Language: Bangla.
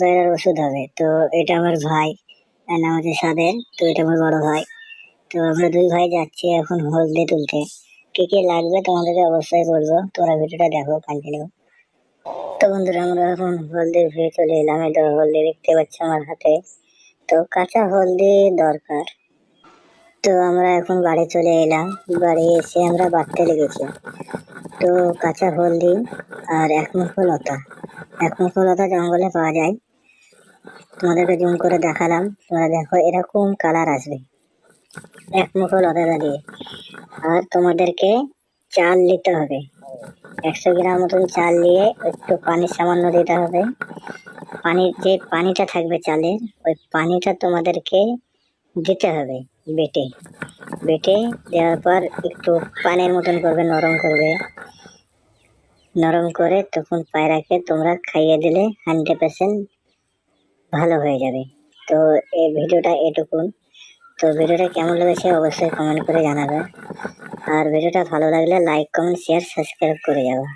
পায়রার ওষুধ হবে। তো এটা আমার ভাই নাম হচ্ছে সাদের, তো এটা আমার বড় ভাই। তো আমরা দুই ভাই যাচ্ছি এখন হলদে তুলতে। কি কি লাগবে তোমাদেরকে অবশ্যই বলব। তোমরা ভিডিওটা দেখো কন্টিনিউ তো বন্ধুরা, আমরা এখন হলদি ভিড়ে চলে এলাম। তো হলদি দেখতে পাচ্ছি আমার হাতে। তো কাঁচা হলদি দরকার। তো আমরা এখন বাড়ি চলে এলাম। বাড়ি এসে আমরা বাড়তে লেগেছি। তো কাঁচা হলদি আর এক মুখো লতা। এক মুখো লতা জঙ্গলে পাওয়া যায়। তোমাদেরকে জুম করে দেখালাম। তোমরা দেখো, এরকম কালার আসবে। এক মুখো লতাটা দিয়ে। আর তোমাদেরকে চাল নিতে হবে। একশো গ্রাম মতন চাল নিয়ে একটু পানি সামান্য দিতে হবে। পানির যে পানিটা থাকবে চালের, ওই পানিটা তোমাদেরকে দিতে হবে বেটে। বেটে দেওয়ার পর একটু পানির মতন করবে, নরম করবে। নরম করে তখন পায়রাকে তোমরা খাইয়ে দিলে হান্ড্রেড পার্সেন্ট ভালো হয়ে যাবে। তো এই ভিডিওটা এটুকুন। তো ভিডিওটা কেমন লেগেছে অবশ্যই কমেন্ট করে জানাবে। আর ভিডিওটা ভালো লাগলে লাইক, কমেন্ট শেয়ার সাবস্ক্রাইব করে যাবে।